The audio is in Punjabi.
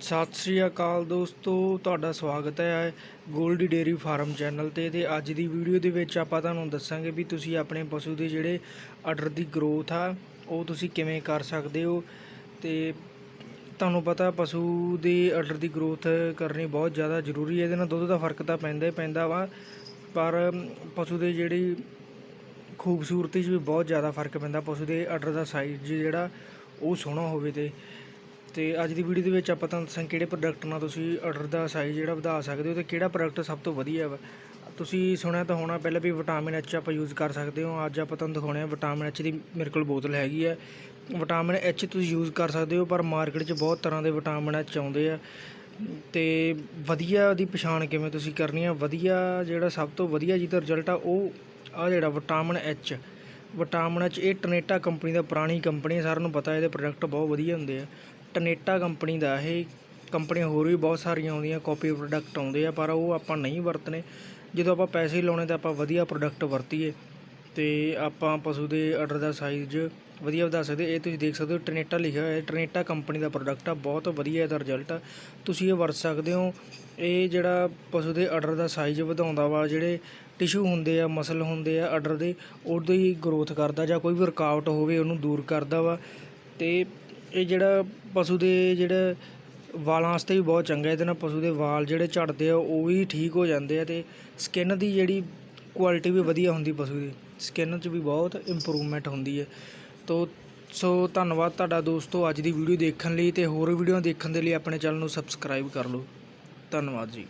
ਸਤਿ ਸ੍ਰੀ ਅਕਾਲ ਦੋਸਤੋ, ਤੁਹਾਡਾ ਸਵਾਗਤ ਹੈ ਗੋਲਡੀ ਡੇਰੀ ਫਾਰਮ ਚੈਨਲ ਤੇ ਤੇ ਅੱਜ ਦੀ ਵੀਡੀਓ ਦੇ ਵਿੱਚ ਆਪਾਂ ਤੁਹਾਨੂੰ ਦੱਸਾਂਗੇ ਵੀ ਤੁਸੀਂ ਆਪਣੇ ਪਸ਼ੂ ਦੇ ਜਿਹੜੇ ਆਰਡਰ ਦੀ ਗਰੋਥ ਆ, ਉਹ ਤੁਸੀਂ ਕਿਵੇਂ ਕਰ ਸਕਦੇ ਹੋ ਤੇ ਤੁਹਾਨੂੰ ਪਤਾ ਪਸ਼ੂ ਦੇ ਆਰਡਰ ਦੀ ਗਰੋਥ ਕਰਨੀ ਬਹੁਤ ਜ਼ਿਆਦਾ ਜ਼ਰੂਰੀ ਹੈ, ਇਹਦੇ ਨਾਲ ਦੁੱਧ ਦਾ ਫ਼ਰਕ ਤਾਂ ਪੈਂਦਾ ਹੀ ਪੈਂਦਾ ਵਾ, ਪਰ ਪਸ਼ੂ ਦੇ ਜਿਹੜੀ ਖੂਬਸੂਰਤੀ 'ਚ ਵੀ ਬਹੁਤ ਜ਼ਿਆਦਾ ਫ਼ਰਕ ਪੈਂਦਾ, ਪਸ਼ੂ ਦੇ ਆਰਡਰ ਦਾ ਸਾਈਜ਼ ਜਿਹੜਾ ਉਹ ਸੋਹਣਾ ਹੋਵੇ ਤੇ। ਤੇ ਅੱਜ ਦੀ ਵੀਡੀਓ ਦੇ ਵਿੱਚ ਆਪਾਂ ਤੁਹਾਨੂੰ ਦੱਸਾਂ ਕਿਹੜੇ ਪ੍ਰੋਡਕਟ ਨਾਲ ਤੁਸੀਂ ਆਰਡਰ ਦਾ ਸਾਈਜ਼ ਜਿਹੜਾ ਵਧਾ ਸਕਦੇ ਹੋ ਤੇ ਕਿਹੜਾ ਪ੍ਰੋਡਕਟ ਸਭ ਤੋਂ ਵਧੀਆ ਵਾ। ਤੁਸੀਂ ਸੁਣਿਆ ਤਾਂ ਹੋਣਾ ਪਹਿਲਾਂ ਵੀ ਵਿਟਾਮਿਨ ਐਚ ਆਪਾਂ ਯੂਜ਼ ਕਰ ਸਕਦੇ ਹੋ। ਅੱਜ ਆਪਾਂ ਤੁਹਾਨੂੰ ਦਿਖਾਉਣੇ ਆ ਵਿਟਾਮਿਨ ਐਚ ਦੀ ਮੇਰੇ ਕੋਲ ਬੋਤਲ ਹੈਗੀ ਹੈ ਵਿਟਾਮਿਨ ਐਚ ਤੁਸੀਂ ਯੂਜ਼ ਕਰ ਸਕਦੇ ਹੋ, ਪਰ ਮਾਰਕੀਟ 'ਚ ਬਹੁਤ ਤਰ੍ਹਾਂ ਦੇ ਵਿਟਾਮਿਨ ਐਚ ਆਉਂਦੇ ਆ। ਤੇ ਵਧੀਆ ਉਹਦੀ ਪਛਾਣ ਕਿਵੇਂ ਤੁਸੀਂ ਕਰਨੀ ਆ? ਵਧੀਆ ਜਿਹੜਾ ਸਭ ਤੋਂ ਵਧੀਆ ਜਿਹਦਾ ਰਿਜ਼ਲਟ ਆ, ਉਹ ਆ ਜਿਹੜਾ ਵਿਟਾਮਿਨ ਐਚ ਵਿਟਾਮਿਨ ਐਚ ਇਹ ਟਨੇਟਾ ਕੰਪਨੀ ਦਾ ਪੁਰਾਣੀ ਕੰਪਨੀ ਹੈ ਸਾਰਿਆਂ ਨੂੰ ਪਤਾ, ਇਹਦੇ ਪ੍ਰੋਡਕਟ ਬਹੁਤ ਵਧੀਆ ਹੁੰਦੇ ਆ। ਟਨੇਟਾ ਕੰਪਨੀ ਦਾ ਇਹ ਕੰਪਨੀਆਂ ਹੋਰ ਵੀ ਬਹੁਤ ਸਾਰੀਆਂ ਆਉਂਦੀਆਂ ਕਾਪੀ ਪ੍ਰੋਡਕਟ ਆਉਂਦੇ ਆ, ਪਰ ਉਹ ਆਪਾਂ ਨਹੀਂ ਵਰਤਨੇ। ਜਦੋਂ ਆਪਾਂ ਪੈਸੇ ਲਾਉਣੇ ਤਾਂ ਆਪਾਂ ਵਧੀਆ ਪ੍ਰੋਡਕਟ ਵਰਤੀਏ। ਤੇ ਆਪਾਂ ਪਸ਼ੂ ਦੇ ਆਰਡਰ ਦਾ ਸਾਈਜ਼ ਵਧੀਆ ਵਧਾ ਸਕਦੇ। ਇਹ ਤੁਸੀਂ ਦੇਖ ਸਕਦੇ ਹੋ ਟਰਨੇਟਾ ਲਿਖਿਆ ਹੋਇਆ ਹੈ ਟਰਨੇਟਾ ਕੰਪਨੀ ਦਾ ਪ੍ਰੋਡਕਟ ਆ, ਬਹੁਤ ਵਧੀਆ ਇਹਦਾ ਰਿਜ਼ਲਟ ਆ। ਤੁਸੀਂ ਇਹ ਵਰਤ ਸਕਦੇ ਹੋ, ਇਹ ਜਿਹੜਾ ਪਸ਼ੂ ਦੇ ਆਰਡਰ ਦਾ ਸਾਈਜ਼ ਵਧਾਉਂਦਾ ਵਾ, ਜਿਹੜੇ ਟਿਸ਼ੂ ਹੁੰਦੇ ਆ ਮਸਲ ਹੁੰਦੇ ਆ ਆਰਡਰ ਦੇ, ਉਹਦੀ ਗਰੋਥ ਕਰਦਾ ਜਾਂ ਕੋਈ ਵੀ ਰੁਕਾਵਟ ਹੋਵੇ, ਉਹਨੂੰ ਦੂਰ ਕਰਦਾ ਵਾ। ਤੇ ਇਹ ਜਿਹੜਾ ਪਸ਼ੂ ਦੇ ਜਿਹੜੇ ਵਾਲਾਂ ਵਾਸਤੇ ਵੀ ਬਹੁਤ ਚੰਗਾ ਇਹਦੇ ਨਾਲ ਪਸ਼ੂ ਦੇ ਵਾਲ ਜਿਹੜੇ ਝੜਦੇ ਆ, ਉਹ ਵੀ ਠੀਕ ਹੋ ਜਾਂਦੇ ਆ ਅਤੇ ਸਕਿਨ ਦੀ ਜਿਹੜੀ ਕੁਆਲਿਟੀ ਵੀ ਵਧੀਆ ਹੁੰਦੀ ਪਸ਼ੂ ਦੀ ਸਕਿਨ 'ਚ ਵੀ ਬਹੁਤ ਇੰਪਰੂਵਮੈਂਟ ਹੁੰਦੀ ਹੈ। ਤੋ, ਸੋ ਧੰਨਵਾਦ ਤੁਹਾਡਾ ਦੋਸਤੋ ਅੱਜ ਦੀ ਵੀਡੀਓ ਦੇਖਣ ਲਈ ਤੇ ਹੋਰ ਵੀਡੀਓ ਦੇਖਣ ਦੇ ਲਈ ਆਪਣੇ ਚੈਨਲ ਨੂੰ ਸਬਸਕ੍ਰਾਈਬ ਕਰ ਲਓ। ਧੰਨਵਾਦ ਜੀ।